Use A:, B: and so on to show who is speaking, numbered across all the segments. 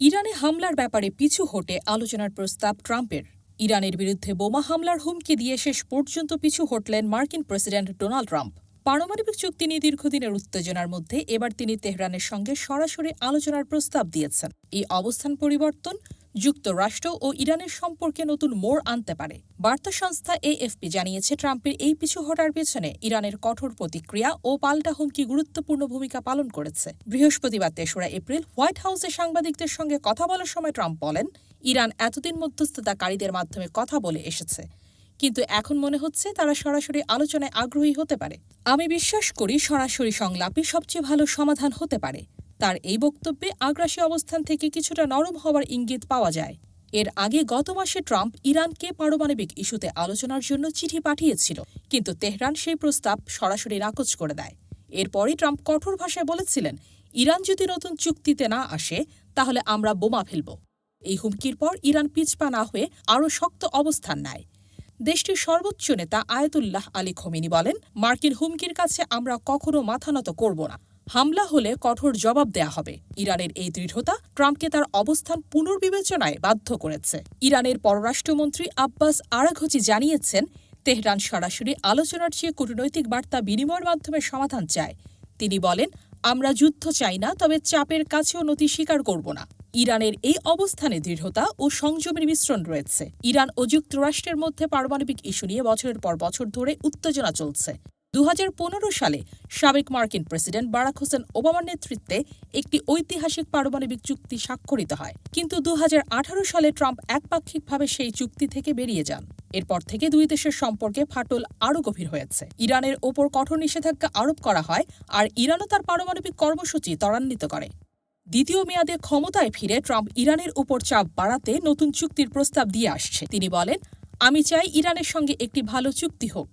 A: ইরানে হামলার ব্যাপারে পিছু হটে আলোচনার প্রস্তাব ট্রাম্পের। ইরানের বিরুদ্ধে বোমা হামলার হুমকি দিয়ে শেষ পর্যন্ত পিছু হটলেন মার্কিন প্রেসিডেন্ট ডোনাল্ড ট্রাম্প। পারমাণবিক চুক্তি নিয়ে দীর্ঘদিনের উত্তেজনার মধ্যে এবার তিনি তেহরানের সঙ্গে সরাসরি আলোচনার প্রস্তাব দিয়েছেন। এই অবস্থান পরিবর্তন যুক্তরাষ্ট্র ও ইরানের সম্পর্কে নতুন মোড় আনতে পারে। বার্তা সংস্থা এএফপি জানিয়েছে, ট্রাম্পের এই পিছু হটার পেছনে ইরানের কঠোর প্রতিক্রিয়া ও পাল্টা হুমকি গুরুত্বপূর্ণ ভূমিকা পালন করেছে। বৃহস্পতিবার তেসরা এপ্রিল হোয়াইট হাউসে সাংবাদিকদের সঙ্গে কথা বলার সময় ট্রাম্প বলেন, ইরান এতদিন মধ্যস্থতাকারীদের মাধ্যমে কথা বলে এসেছে, কিন্তু এখন মনে হচ্ছে তারা সরাসরি আলোচনায় আগ্রহী হতে পারে। আমি বিশ্বাস করি সরাসরি সংলাপই সবচেয়ে ভালো সমাধান হতে পারে। তার এই বক্তব্যে আগ্রাসী অবস্থান থেকে কিছুটা নরম হওয়ার ইঙ্গিত পাওয়া যায়। এর আগে গত মাসে ট্রাম্প ইরানকে পারমাণবিক ইস্যুতে আলোচনার জন্য চিঠি পাঠিয়েছিল, কিন্তু তেহরান সেই প্রস্তাব সরাসরি নাকচ করে দেয়। এরপরই ট্রাম্প কঠোর ভাষায় বলেছিলেন, ইরান যদি নতুন চুক্তিতে না আসে, তাহলে আমরা বোমা ফেলব। এই হুমকির পর ইরান পিছপা না হয়ে আরও শক্ত অবস্থান নেয়। দেশটির সর্বোচ্চ নেতা আয়াতুল্লাহ আলী খমিনি বলেন, মার্কিন হুমকির কাছে আমরা কখনো মাথা নত করব না। হামলা হলে কঠোর জবাব দেয়া হবে। ইরানের এই দৃঢ়তা ট্রাম্পকে তার অবস্থান পুনর্বিবেচনায় বাধ্য করেছে। ইরানের পররাষ্ট্রমন্ত্রী আব্বাস আরাঘচি জানিয়েছেন, তেহরান সরাসরি আলোচনার চেয়ে কূটনৈতিক বার্তা বিনিময়ের মাধ্যমে সমাধান চায়। তিনি বলেন, আমরা যুদ্ধ চাই না, তবে চাপের কাছেও নতি স্বীকার করব না। ইরানের এই অবস্থানে দৃঢ়তা ও সংযমের মিশ্রণ রয়েছে। ইরান ও যুক্তরাষ্ট্রের মধ্যে পারমাণবিক ইস্যু নিয়ে বছরের পর বছর ধরে উত্তেজনা চলছে। দু হাজার পনেরো সালে সাবেক মার্কিন প্রেসিডেন্ট বারাক হোসেন ওবামার নেতৃত্বে একটি ঐতিহাসিক পারমাণবিক চুক্তি স্বাক্ষরিত হয়। কিন্তু দু হাজার আঠারো সালে ট্রাম্প একপাক্ষিকভাবে সেই চুক্তি থেকে বেরিয়ে যান। এরপর থেকে দুই দেশের সম্পর্কে ফাটল আরও গভীর হয়েছে। ইরানের ওপর কঠোর নিষেধাজ্ঞা আরোপ করা হয় আর ইরানও তার পারমাণবিক কর্মসূচি ত্বরান্বিত করে। দ্বিতীয় মেয়াদে ক্ষমতায় ফিরে ট্রাম্প ইরানের উপর চাপ বাড়াতে নতুন চুক্তির প্রস্তাব দিয়ে আসছে। তিনি বলেন, আমি চাই ইরানের সঙ্গে একটি ভালো চুক্তি হোক।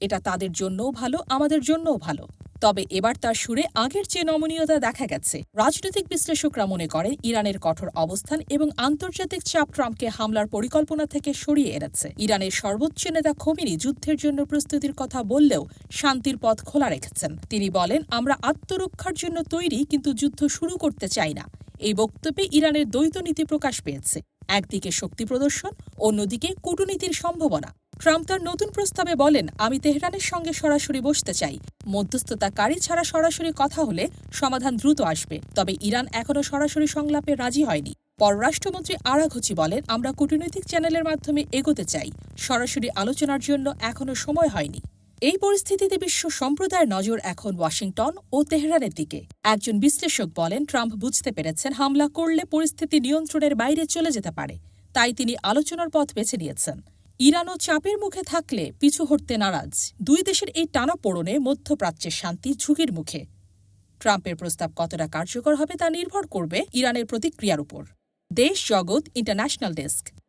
A: এটা তাদের জন্যও ভালো, আমাদের জন্যও ভালো। তবে এবার তার সুরে আগের চেয়ে নমনীয়তা দেখা গেছে। রাজনৈতিক বিশ্লেষকরা মনে করেন ইরানের কঠোর অবস্থান এবং আন্তর্জাতিক চাপ ট্রাম্পকে হামলার পরিকল্পনা থেকে সরিয়ে এনেছে। ইরানের সর্বোচ্চ নেতা খমিনি যুদ্ধের জন্য প্রস্তুতির কথা বললেও শান্তির পথ খোলা রেখেছেন। তিনি বলেন, আমরা আত্মরক্ষার জন্য তৈরি, কিন্তু যুদ্ধ শুরু করতে চাই না। এই বক্তব্যে ইরানের দ্বৈত নীতি প্রকাশ পেয়েছে। একদিকে শক্তি প্রদর্শন, অন্যদিকে কূটনীতির সম্ভাবনা। ট্রাম্প তার নতুন প্রস্তাবে বলেন, আমি তেহরানের সঙ্গে সরাসরি বসতে চাই। মধ্যস্থতাকারী ছাড়া সরাসরি কথা হলে সমাধান দ্রুত আসবে। তবে ইরান এখনও সরাসরি সংলাপে রাজি হয়নি। পররাষ্ট্রমন্ত্রী আরাঘচি বলেন, আমরা কূটনৈতিক চ্যানেলের মাধ্যমে এগোতে চাই। সরাসরি আলোচনার জন্য এখনও সময় হয়নি। এই পরিস্থিতিতে বিশ্ব সম্প্রদায়ের নজর এখন ওয়াশিংটন ও তেহরানের দিকে। একজন বিশ্লেষক বলেন, ট্রাম্প বুঝতে পেরেছেন হামলা করলে পরিস্থিতি নিয়ন্ত্রণের বাইরে চলে যেতে পারে। তাই তিনি আলোচনার পথ বেছে নিয়েছেন। ইরানও চাপের মুখে থাকলে পিছু হটতে নারাজ। দুই দেশের এই টানাপোড়নে মধ্যপ্রাচ্যের শান্তি ঝুঁকির মুখে। ট্রাম্পের প্রস্তাব কতটা কার্যকর হবে তা নির্ভর করবে ইরানের প্রতিক্রিয়ার উপর। দেশ জগৎ ইন্টারন্যাশনাল ডেস্ক।